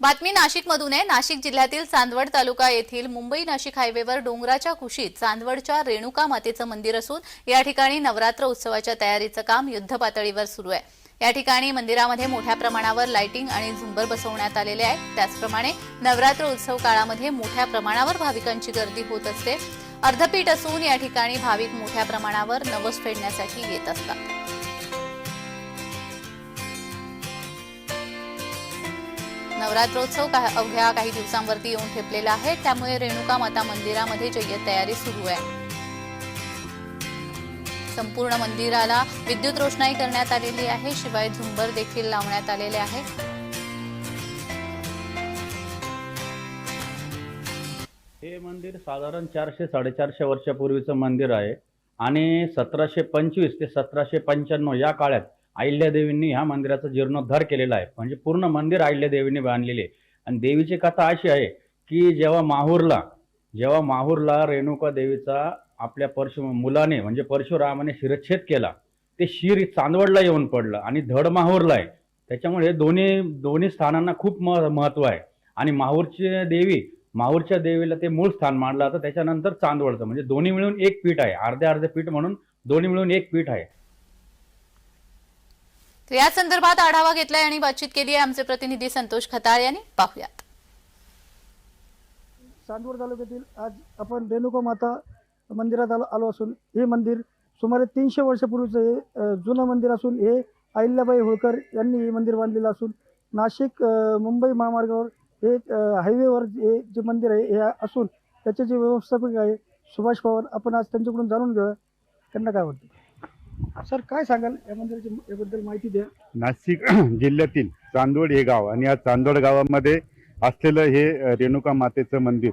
बातमी नाशिकमधून आहे. नाशिक जिल्ह्यातील चांदवड तालुका येथील मुंबई नाशिक हायवेवर डोंगराच्या कुशीत चांदवडच्या रेणुका मातेचं मंदिर असून या ठिकाणी नवरात्र उत्सवाच्या तयारीचं काम युद्धपातळीवर सुरू आहे. या ठिकाणी मंदिरामध्ये मोठ्या प्रमाणावर लाइटिंग आणि झुंबर बसवण्यात आलेले आहे. त्याचप्रमाणे नवरात्र उत्सव काळामध्ये मोठ्या प्रमाणावर भाविकांची गर्दी होत असते. अर्धपीठ असून या ठिकाणी भाविक मोठ्या प्रमाणावर नवस फेडण्यासाठी येत असतात. नवरात्रोत्सव का- अवघ्या काही दिवसांवरती येऊन ठेपलेला आहे. त्यामुळे रेणुका माता मंदिरामध्ये जय्यत तयारी सुरू आहे. संपूर्ण मंदिराला विद्युत रोषणाई करण्यात आलेली आहे. शिवाय झुंबर देखील लावण्यात आलेले आहे. हे मंदिर साधारण चारशे साडेचारशे वर्षापूर्वीचं मंदिर आहे. आणि सतराशे पंचवीस ते सतराशे पंच्याण्णव या काळात अहिल्यादेवींनी ह्या मंदिराचा जीर्णोद्धार केलेला आहे. म्हणजे पूर्ण मंदिर अहिल्यादेवींनी बांधलेले आहे. आणि देवीची कथा अशी आहे की जेव्हा माहूरला जेव्हा माहूरला रेणुका देवीचा आपल्या परशु मुलाने म्हणजे परशुरामाने शिरच्छेद केला ते शिर चांदवडला येऊन पडलं आणि धड माहूरला आहे. त्याच्यामुळे दोन्ही दोन्ही स्थानांना खूप मह महत्त्व आहे. आणि माहूरची देवी माहूरच्या देवीला ते मूळ स्थान मानलं जातं. त्याच्यानंतर चांदवडचं म्हणजे दोन्ही मिळून एक पीठ आहे. अर्धे अर्धे पीठ म्हणून दोन्ही मिळून एक पीठ आहे. तर या संदर्भात आढावा घेतलाय आणि बातचीत केली आहे आमचे प्रतिनिधी संतोष खताळ यांनी. पाहूयात. चांदवड तालुक्यातील आज आपण रेणुका माता मंदिरात आलो आलो असून हे मंदिर सुमारे तीनशे वर्षापूर्वीचं हे जुनं मंदिर असून हे अहिल्याबाई होळकर यांनी हे मंदिर बांधलेलं असून नाशिक मुंबई महामार्गावर हे हायवेवर हे जे मंदिर आहे हे असून त्याचे जे व्यवस्थापक आहे सुभाष पवार आपण आज त्यांच्याकडून जाणून घेऊया. त्यांना काय वाटतं? सर काय सांगाल? या मंदिराची याबद्दल माहिती द्या. नाशिक जिल्ह्यातील चांदोड हे गाव आणि या चांदोड गावामध्ये असलेलं हे रेणुका मातेचं मंदिर.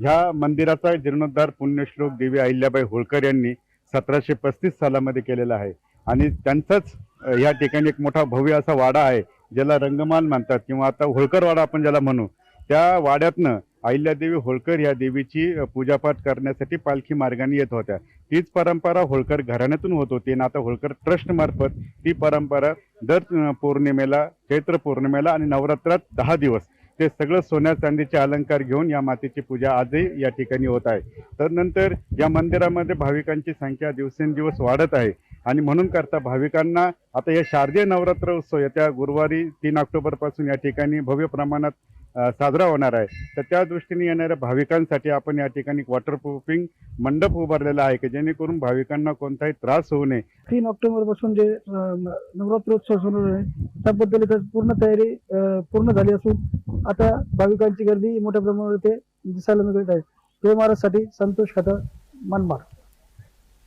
ह्या मंदिराचा जीर्णोद्धार पुण्यश्लोक देवी अहिल्याबाई होळकर यांनी सतराशे पस्तीस सालामध्ये केलेला आहे. आणि त्यांचाच या ठिकाणी एक मोठा भव्य असा वाडा आहे ज्याला रंगमाल म्हणतात किंवा आता होळकर वाडा आपण ज्याला म्हणू. त्या वाड्यातनं अहिल्यादेवी होळकर या देवीची पूजापाठ करण्यासाठी पालखी मार्गाने येत होत्या. तीच परंपरा होळकर घराण्यातून होत होती आणि आता होळकर ट्रस्टमार्फत ती परंपरा दर पौर्णिमेला चैत्र पौर्णिमेला आणि नवरात्रात दहा दिवस ते सगळं सोन्या चांदीचे अलंकार घेऊन या मातेची पूजा आजही या ठिकाणी होत आहे. तर नंतर या मंदिरामध्ये भाविकांची संख्या दिवसेंदिवस वाढत आहे आणि म्हणून करता भाविकांना आता या शारदीय नवरात्र उत्सव येत्या गुरुवारी तीन ऑक्टोबरपासून या ठिकाणी भव्य प्रमाणात साजरा होणार आहे. तर त्या दृष्टीने येणाऱ्या भाविकांसाठी आपण या ठिकाणी वॉटरप्रूफिंग मंडप उभारलेला आहे की जेणेकरून भाविकांना कोणताही त्रास होऊ नये. तीन ऑक्टोबरपासून जे नवरात्रोत्सव सुरू आहे त्याबद्दल इथं पूर्ण तयारी पूर्ण झाली असून आता भाविकांची गर्दी मोठ्या प्रमाणावर ते दिसायला मिळत आहे. जय महाराजसाठी संतोष खता मनमाड.